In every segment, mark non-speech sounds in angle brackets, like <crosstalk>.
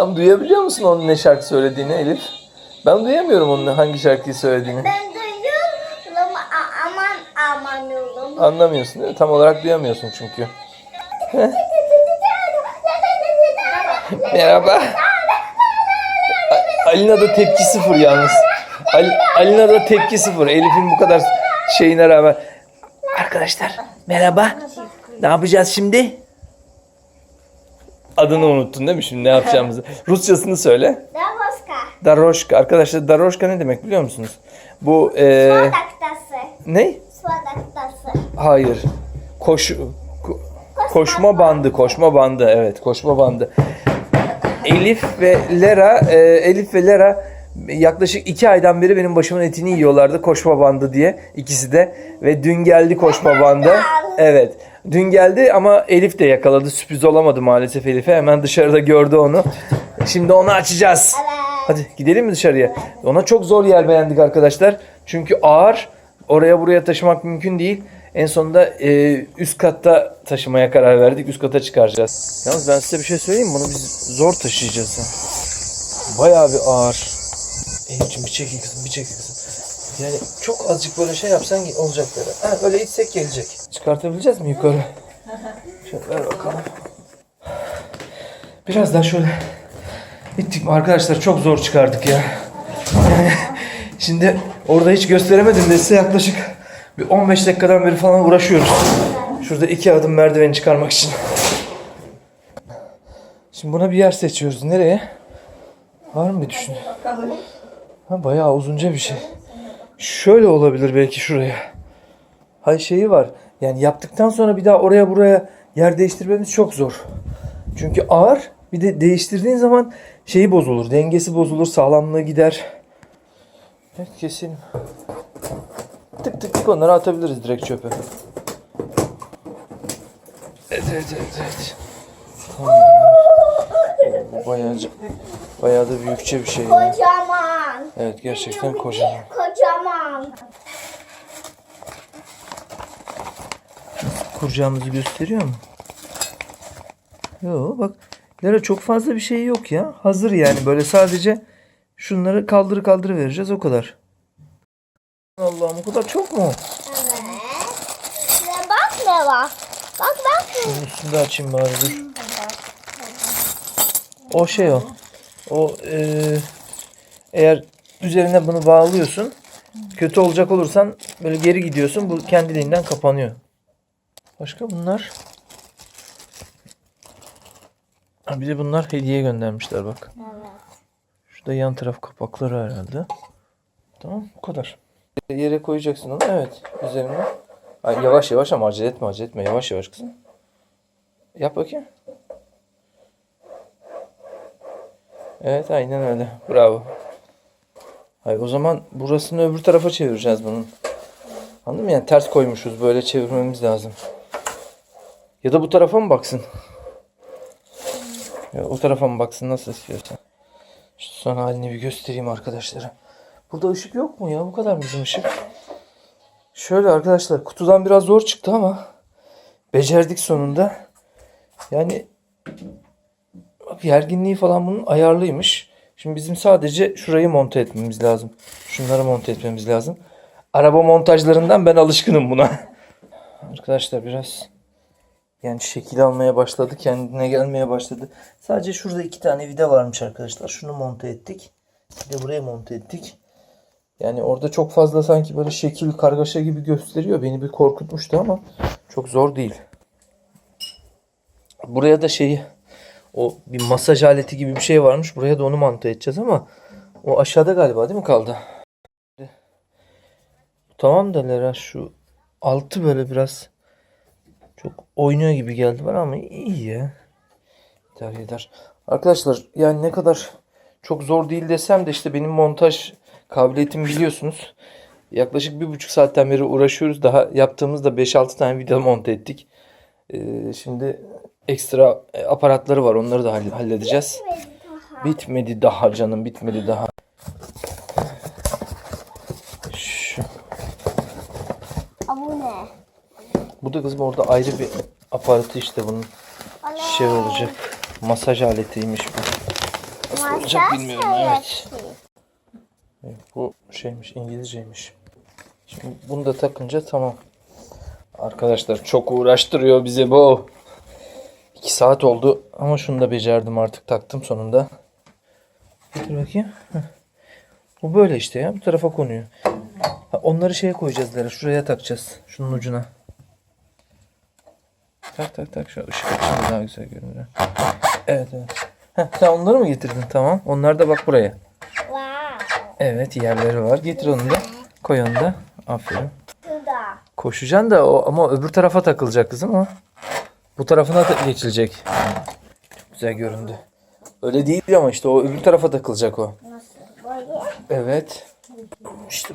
Tam duyabiliyor musun onun ne şarkı söylediğini Elif? Ben duyamıyorum onun hangi şarkıyı söylediğini. Ben duyuyorum ama a- aman amanıyorum. Anlamıyorsun değil mi? Tam olarak duyamıyorsun çünkü. Merhaba. A- Alina da tepki sıfır yalnız. Al- Alina da tepki sıfır. Elif'in bu kadar şeyine rağmen. Arkadaşlar merhaba. Ne yapacağız şimdi? Adını unuttun değil mi şimdi ne yapacağımızı? <laughs> Rusçasını söyle. Davoska. Daroşka. Arkadaşlar daroşka ne demek biliyor musunuz? Bu e, Svadaktası. ne? Svadaktası. Hayır. Koş ko- koşma bandı, koşma bandı. Evet, koşma bandı. Elif ve Lera, e, Elif ve Lera yaklaşık iki aydan beri benim başımın etini yiyorlardı koşma bandı diye ikisi de ve dün geldi koşma bandı. Evet. Dün geldi ama Elif de yakaladı. Sürpriz olamadı maalesef Elif'e. Hemen dışarıda gördü onu. Şimdi onu açacağız. Hadi gidelim mi dışarıya? Ona çok zor yer beğendik arkadaşlar. Çünkü ağır. Oraya buraya taşımak mümkün değil. En sonunda e, üst katta taşımaya karar verdik. Üst kata çıkaracağız. Yalnız ben size bir şey söyleyeyim mi? Bunu biz zor taşıyacağız. ya. Bayağı bir ağır. Elif'ciğim bir çekil kızım, bir çekil kızım. Yani çok azıcık böyle şey yapsan olacak böyle. Ha, öyle itsek gelecek. Çıkartabileceğiz mi yukarı? Şöyle ver bakalım. Biraz daha şöyle ittik mi? Arkadaşlar çok zor çıkardık ya. Yani şimdi orada hiç gösteremedim de size yaklaşık bir 15 dakikadan beri falan uğraşıyoruz. Şurada iki adım merdiveni çıkarmak için. Şimdi buna bir yer seçiyoruz. Nereye? Var mı bir düşün? Ha, bayağı uzunca bir şey. Şöyle olabilir belki şuraya. Hay şeyi var. Yani yaptıktan sonra bir daha oraya buraya yer değiştirmemiz çok zor. Çünkü ağır. Bir de değiştirdiğin zaman şeyi bozulur. Dengesi bozulur. Sağlamlığı gider. Evet kesin. Tık tık tık onları atabiliriz direkt çöpe. Evet evet evet. evet. Tamam. Bayağı, bayağı da büyükçe bir şey. ya. Kocaman. Evet gerçekten kocaman. Kocaman. kuracağımızı gösteriyor mu? Yok bak. Lara çok fazla bir şey yok ya. Hazır yani böyle sadece şunları kaldır kaldır vereceğiz o kadar. Allah'ım o kadar çok mu? Evet. Ve bak ne var. Bak bak. Şunun üstünde açayım bari dur. O şey o. O eee, eğer üzerine bunu bağlıyorsun. Kötü olacak olursan böyle geri gidiyorsun. Bu kendiliğinden kapanıyor. Başka bunlar. Ha, bir de bunlar hediye göndermişler bak. Şurada yan taraf kapakları herhalde. Tamam bu kadar. Yere koyacaksın onu. Evet. Üzerine. Ay, yavaş yavaş ama acele etme acele etme. Yavaş yavaş kızım. Yap bakayım. Evet aynen öyle. Bravo. Hayır o zaman burasını öbür tarafa çevireceğiz bunun. Anladın mı? Yani ters koymuşuz. Böyle çevirmemiz lazım. Ya da bu tarafa mı baksın? Ya o tarafa mı baksın nasıl istiyorsan. Şu son halini bir göstereyim arkadaşlara. Burada ışık yok mu ya? Bu kadar mı bizim ışık? Şöyle arkadaşlar kutudan biraz zor çıktı ama becerdik sonunda. Yani gerginliği falan bunun ayarlıymış. Şimdi bizim sadece şurayı monte etmemiz lazım. Şunları monte etmemiz lazım. Araba montajlarından ben alışkınım buna. <laughs> Arkadaşlar biraz yani şekil almaya başladı. Kendine gelmeye başladı. Sadece şurada iki tane vida varmış arkadaşlar. Şunu monte ettik. Bir de buraya monte ettik. Yani orada çok fazla sanki böyle şekil kargaşa gibi gösteriyor. Beni bir korkutmuştu ama çok zor değil. Buraya da şeyi o bir masaj aleti gibi bir şey varmış. Buraya da onu monte edeceğiz ama o aşağıda galiba değil mi kaldı? Tamam da Lera şu altı böyle biraz çok oynuyor gibi geldi bana ama iyi ya. İdare eder. Arkadaşlar yani ne kadar çok zor değil desem de işte benim montaj kabiliyetimi biliyorsunuz. Yaklaşık bir buçuk saatten beri uğraşıyoruz. Daha yaptığımızda 5-6 tane video monte ettik. Ee, şimdi ekstra e, aparatları var. Onları da hall- halledeceğiz. Bitmedi daha canım bitmedi daha. Şu. Bu ne? Bu da kızım orada ayrı bir aparatı işte bunun şey olacak. Masaj aletiymiş bu. Nasıl olacak bilmiyorum. Evet, Bu şeymiş İngilizceymiş. Şimdi bunu da takınca tamam. Arkadaşlar çok uğraştırıyor bizi bu. 2 saat oldu ama şunu da becerdim artık taktım sonunda. Getir bakayım. Heh. Bu böyle işte ya bu tarafa konuyor. Ha, onları şeye koyacağız Lara şuraya takacağız. Şunun ucuna. Tak tak tak şu ışık açınca daha güzel görünüyor. Evet evet. Heh, sen onları mı getirdin? Tamam. Onlar da bak buraya. Evet yerleri var. Getir onu da. Koy onu da. Aferin. Koşacaksın da o ama öbür tarafa takılacak kızım o. Bu tarafına da geçilecek. Güzel göründü. Öyle değil ama işte o öbür tarafa takılacak o. Nasıl? Böyle. Evet. İşte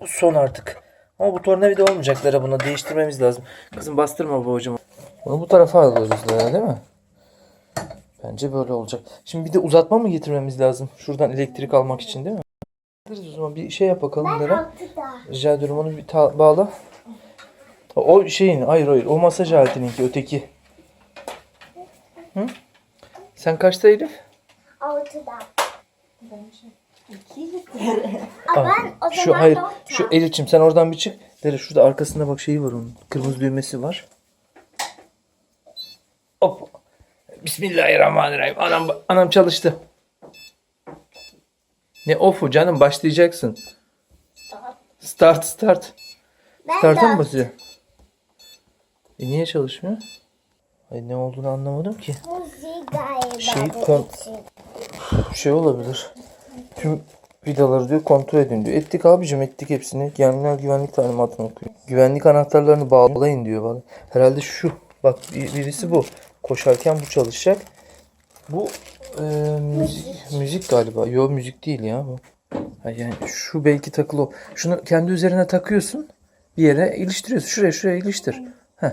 bu. Son artık. Ama bu tornavida olmayacaklara buna değiştirmemiz lazım. Kızım bastırma babacığım. Bunu bu tarafa alıyoruz Lara değil mi? Bence böyle olacak. Şimdi bir de uzatma mı getirmemiz lazım? Şuradan elektrik almak için değil mi? O zaman bir şey yap bakalım Lara. Altıda. Rica ediyorum onu bir bağla. O şeyin hayır hayır o masaj aletininki öteki. Hı? Sen kaçta Elif? Altıda. Aa, ben o şu zaman hayır doktor. şu Elif'ciğim sen oradan bir çık. Dere şurada arkasında bak şeyi var onun. Kırmızı düğmesi var. Hop. Bismillahirrahmanirrahim. Anam anam çalıştı. Ne off'u canım başlayacaksın. Start start. Ben Start'a mı basıyor? E niye çalışmıyor? Ay ne olduğunu anlamadım ki. Şey, kon- şey olabilir. Tüm vidaları diyor kontrol edin diyor. Ettik abicim ettik hepsini. Genel güvenlik talimatını okuyor. Güvenlik anahtarlarını bağlayın diyor bana. Herhalde şu. Bak bir- birisi bu. Koşarken bu çalışacak. Bu e, müzik, müzik galiba. Yok müzik değil ya bu. Yani şu belki takılı. o. Şunu kendi üzerine takıyorsun. Bir yere iliştiriyorsun. Şuraya şuraya iliştir. Heh.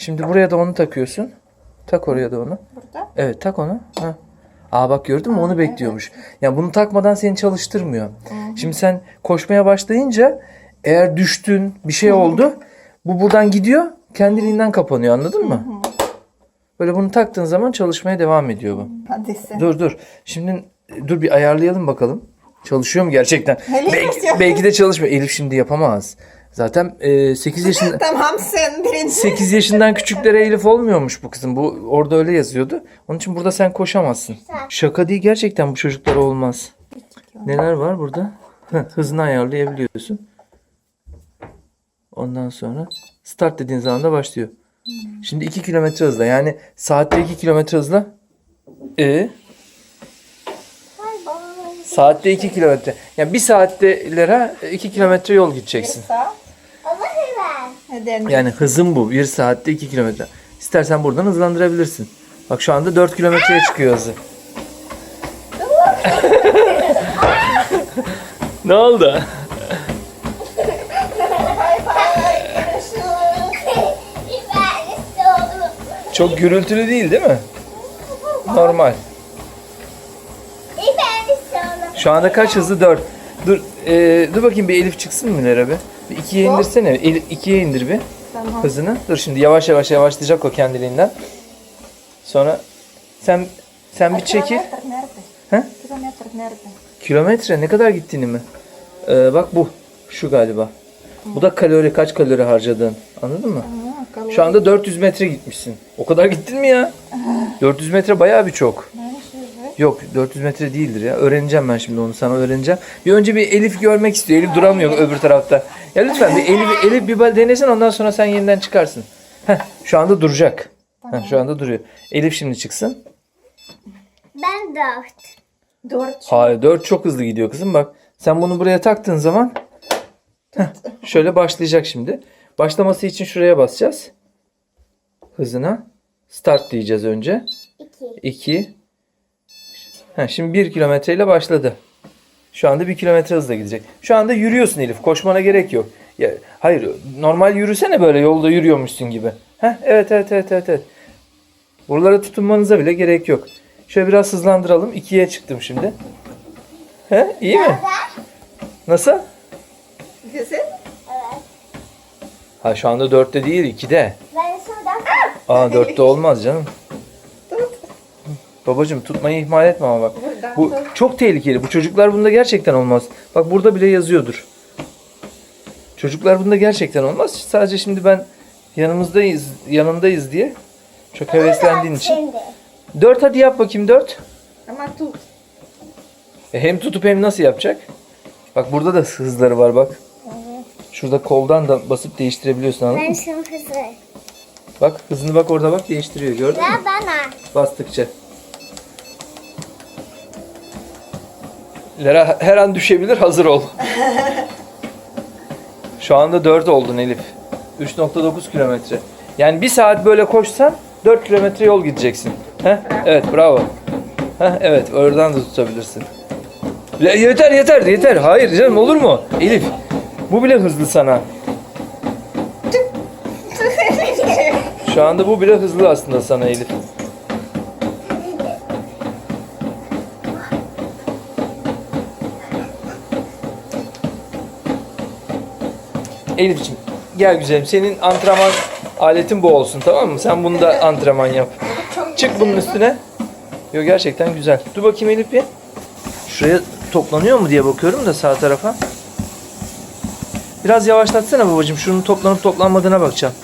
Şimdi buraya da onu takıyorsun. Tak oraya da onu. Burada. Evet tak onu. Ha. Aa bak gördün mü onu bekliyormuş. Yani bunu takmadan seni çalıştırmıyor. Şimdi sen koşmaya başlayınca eğer düştün bir şey oldu bu buradan gidiyor kendiliğinden kapanıyor anladın mı? Böyle bunu taktığın zaman çalışmaya devam ediyor bu. Hadi sen. Dur dur. Şimdi dur bir ayarlayalım bakalım. Çalışıyor mu gerçekten? Belki, belki de çalışmıyor. Elif şimdi yapamaz. Zaten e, 8 yaşında <laughs> Tamam sen birinci. 8 yaşından küçüklere Elif olmuyormuş bu kızım. Bu orada öyle yazıyordu. Onun için burada sen koşamazsın. Şaka değil gerçekten bu çocuklara olmaz. Neler var burada? Heh, Hızını ayarlayabiliyorsun. Ondan sonra start dediğin zaman da başlıyor. Şimdi 2 kilometre hızla yani saatte 2 kilometre hızla. E. saatte 2 kilometre. Yani bir saatte lira 2 kilometre yol gideceksin. Hadi. Yani hızın bu. Bir saatte 2 kilometre. İstersen buradan hızlandırabilirsin. Bak şu anda 4 kilometreye çıkıyor hızı. <laughs> ne oldu? Çok gürültülü değil değil mi? Normal. Şu anda kaç hızlı? 4. Dur, e, dur bakayım bir Elif çıksın mı Lera be? Bir ikiye indirsene. El, ikiye indir bir Tamam. hızını. Dur şimdi yavaş yavaş yavaşlayacak o kendiliğinden. Sonra sen sen bir çekil. Kilometre nerede? He? Kilometre nerede? Kilometre ne kadar gittiğini mi? Ee, bak bu. Şu galiba. Bu da kalori kaç kalori harcadığın. Anladın mı? Kalori. Şu anda 400 metre gitmişsin. O kadar gittin mi ya? <laughs> 400 metre bayağı bir çok. Şöyle? Yok 400 metre değildir ya. Öğreneceğim ben şimdi onu sana öğreneceğim. Bir önce bir Elif görmek istiyor. Elif duramıyor öbür tarafta. Ya lütfen bir Elif, Elif bir ba- denesin ondan sonra sen yeniden çıkarsın. Heh, şu anda duracak. Heh, şu anda duruyor. Elif şimdi çıksın. Ben dört. Dört. Hayır 4 çok hızlı gidiyor kızım bak. Sen bunu buraya taktığın zaman heh, şöyle başlayacak şimdi. Başlaması için şuraya basacağız. Hızına. Start diyeceğiz önce. İki. 2 Heh, şimdi 1 kilometre ile başladı. Şu anda 1 kilometre hızla gidecek. Şu anda yürüyorsun Elif. Koşmana gerek yok. Ya, hayır normal yürüsene böyle yolda yürüyormuşsun gibi. Heh, evet evet evet evet. evet. Buralara tutunmanıza bile gerek yok. Şöyle biraz hızlandıralım. 2'ye çıktım şimdi. He, iyi mi? Nasıl? Güzel. Evet. Ha şu anda 4'te değil 2'de. Ben şuradan. Aa 4'te olmaz canım. Babacım tutmayı ihmal etme ama bak. Bu çok tehlikeli. Bu çocuklar bunda gerçekten olmaz. Bak burada bile yazıyordur. Çocuklar bunda gerçekten olmaz. Sadece şimdi ben yanımızdayız, yanındayız diye çok heveslendiğin için. Dört hadi yap bakayım dört. Ama tut. E, hem tutup hem nasıl yapacak? Bak burada da hızları var bak. Şurada koldan da basıp değiştirebiliyorsun anladın Ben mı? şimdi hızlı. Bak hızını bak orada bak değiştiriyor gördün mü? Ve bana. Bastıkça. Lera her an düşebilir hazır ol. <laughs> Şu anda 4 oldun Elif. 3.9 kilometre. Yani bir saat böyle koşsan 4 kilometre yol gideceksin. Heh? Evet bravo. Heh, evet oradan da tutabilirsin. Le- yeter yeter yeter. Hayır canım olur mu? Elif bu bile hızlı sana. <laughs> Şu anda bu bile hızlı aslında sana Elif. Elif'ciğim gel güzelim. Senin antrenman aletin bu olsun tamam mı? Sen bunu da antrenman yap. Çık bunun üstüne. Yo gerçekten güzel. Dur bakayım Elif bir. Şuraya toplanıyor mu diye bakıyorum da sağ tarafa. Biraz yavaşlatsana babacığım. Şunun toplanıp toplanmadığına bakacağım.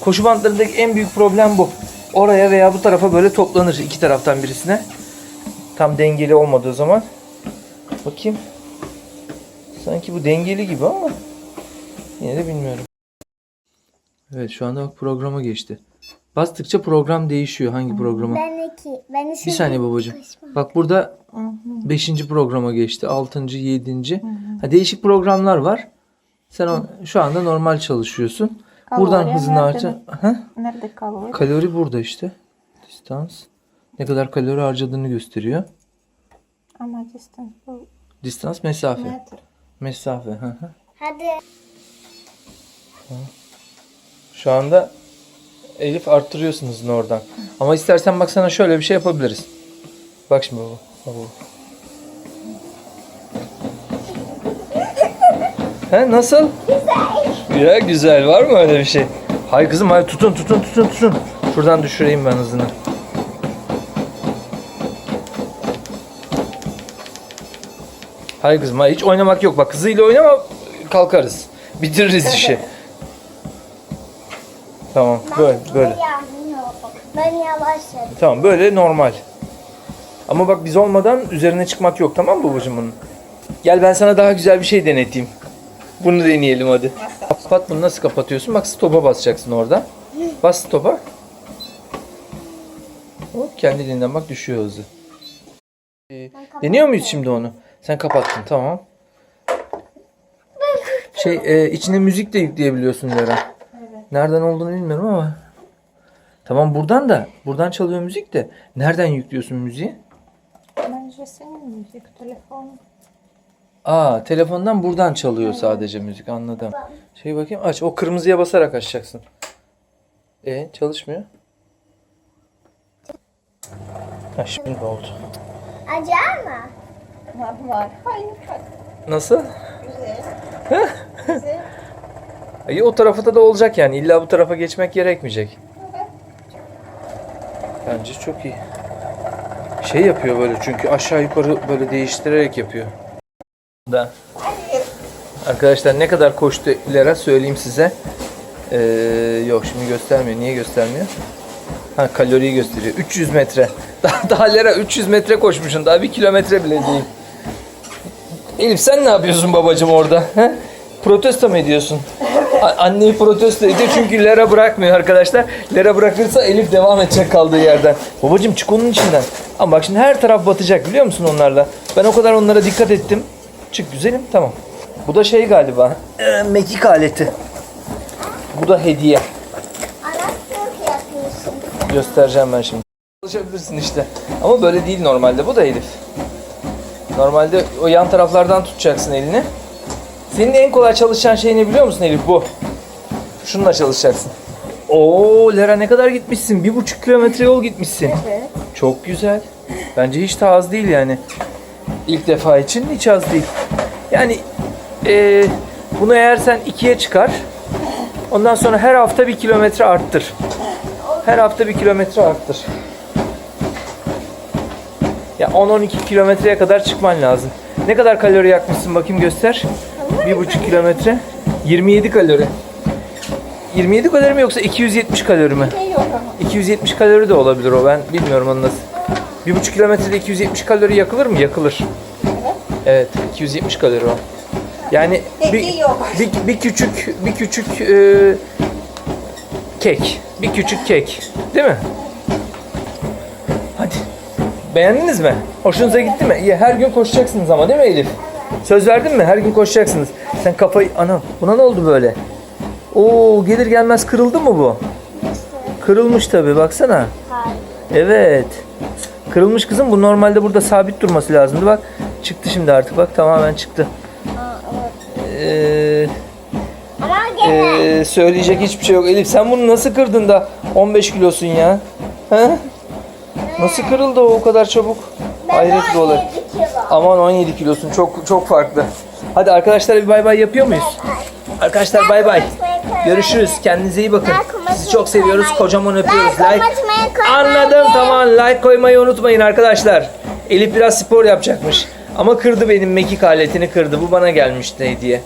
Koşu bantlarındaki en büyük problem bu. Oraya veya bu tarafa böyle toplanır iki taraftan birisine. Tam dengeli olmadığı zaman. Bakayım. Sanki bu dengeli gibi ama yine de bilmiyorum. Evet şu anda bak programa geçti. Bastıkça program değişiyor. Hangi programa? Ben iki. Ben Bir saniye babacığım. Bak burada 5. programa geçti. 6. 7. Ha, değişik programlar var. Sen o, şu anda normal çalışıyorsun. Buradan Kalori hızını nerede? harca. Ha? Nerede kalori? Kalori burada işte. Distans. Ne kadar kalori harcadığını gösteriyor. Ama distance bu Distans mesafe. metre. Mesafe. Hadi. Şu anda Elif arttırıyorsun hızını oradan. Ama istersen bak sana şöyle bir şey yapabiliriz. Bak şimdi baba. Baba. He nasıl? Güzel. Ya güzel var mı öyle bir şey? Hay kızım hay tutun tutun tutun tutun. Şuradan düşüreyim ben hızını. Hayır kızım hayır hiç oynamak yok. Bak hızıyla oynama kalkarız. Bitiririz <laughs> işi. Tamam böyle böyle. Ben yavaşladım. Tamam böyle normal. Ama bak biz olmadan üzerine çıkmak yok tamam mı babacığım bunun? Gel ben sana daha güzel bir şey deneteyim. Bunu deneyelim hadi. Kapat bunu nasıl kapatıyorsun? Bak stop'a basacaksın orada. Bas stop'a. Hop kendiliğinden bak düşüyor hızı. Ee, deniyor muyuz şimdi onu? Sen kapattın tamam. Şey e, içine müzik de yükleyebiliyorsun Lera. Nereden olduğunu bilmiyorum ama. Tamam buradan da. Buradan çalıyor müzik de. Nereden yüklüyorsun müziği? Bence senin müzik telefon. Aa telefondan buradan çalıyor sadece müzik anladım. Şey bakayım aç. O kırmızıya basarak açacaksın. E çalışmıyor. Ha şimdi oldu. Acar mı? Normal. Hayır. Nasıl? Güzel. Güzel. İyi o tarafta da olacak yani. İlla bu tarafa geçmek gerekmeyecek. Bence çok iyi. Şey yapıyor böyle çünkü aşağı yukarı böyle değiştirerek yapıyor. Da. Arkadaşlar ne kadar koştu Lera söyleyeyim size. Ee, yok şimdi göstermiyor. Niye göstermiyor? Ha kaloriyi gösteriyor. 300 metre. <laughs> Daha, daha Lera 300 metre koşmuşsun. Daha bir kilometre bile değil. Elif sen ne yapıyorsun babacığım orada? He? Protesto mu ediyorsun? A- anneyi protesto ediyor çünkü Lera bırakmıyor arkadaşlar. Lera bırakırsa Elif devam edecek kaldığı yerden. Babacığım çık onun içinden. Ama bak şimdi her taraf batacak biliyor musun onlarla? Ben o kadar onlara dikkat ettim. Çık güzelim tamam. Bu da şey galiba. E, mekik aleti. Bu da hediye. Anasını yapıyorsun. Göstereceğim ben şimdi. Çalışabilirsin işte. Ama böyle değil normalde. Bu da Elif. Normalde o yan taraflardan tutacaksın elini. Senin en kolay çalışacağın şey ne biliyor musun Elif? Bu. Şununla çalışacaksın. Oo Lera ne kadar gitmişsin? Bir buçuk kilometre yol gitmişsin. Evet. Çok güzel. Bence hiç de az değil yani. İlk defa için hiç az değil. Yani eee, bunu eğer sen ikiye çıkar. Ondan sonra her hafta bir kilometre arttır. Her hafta bir kilometre arttır. Ya 10-12 kilometreye kadar çıkman lazım. Ne kadar kalori yakmışsın bakayım göster. 1,5 kilometre. 27 kalori. 27 kalori mi yoksa 270 kalori mi? Yok ama. 270 kalori de olabilir o ben bilmiyorum onu nasıl. 1,5 kilometrede 270 kalori yakılır mı? Yakılır. Evet 270 kalori o. Yani bir, bir, bir küçük bir küçük e, kek. Bir küçük kek. Değil mi? Hadi. Beğendiniz mi? Hoşunuza gitti mi? Her gün koşacaksınız ama değil mi Elif? Söz verdin mi? Her gün koşacaksınız. Sen kafayı... Ana buna ne oldu böyle? Oo gelir gelmez kırıldı mı bu? Kırılmış tabi baksana. Evet. Kırılmış kızım bu normalde burada sabit durması lazımdı bak. Çıktı şimdi artık bak tamamen çıktı. Ee, ee, söyleyecek hiçbir şey yok. Elif sen bunu nasıl kırdın da 15 kilosun ya? He? Nasıl kırıldı o o kadar çabuk? Hayret bir olay. 17 kilo. Aman 17 kilosun çok çok farklı. Hadi arkadaşlar bir bay bay yapıyor muyuz? Arkadaşlar bay bay. Görüşürüz. Kendinize iyi bakın. Sizi çok seviyoruz. Kocaman öpüyoruz. Like. Anladım tamam. Like koymayı unutmayın arkadaşlar. Elif biraz spor yapacakmış. Ama kırdı benim mekik aletini kırdı. Bu bana gelmişti hediye.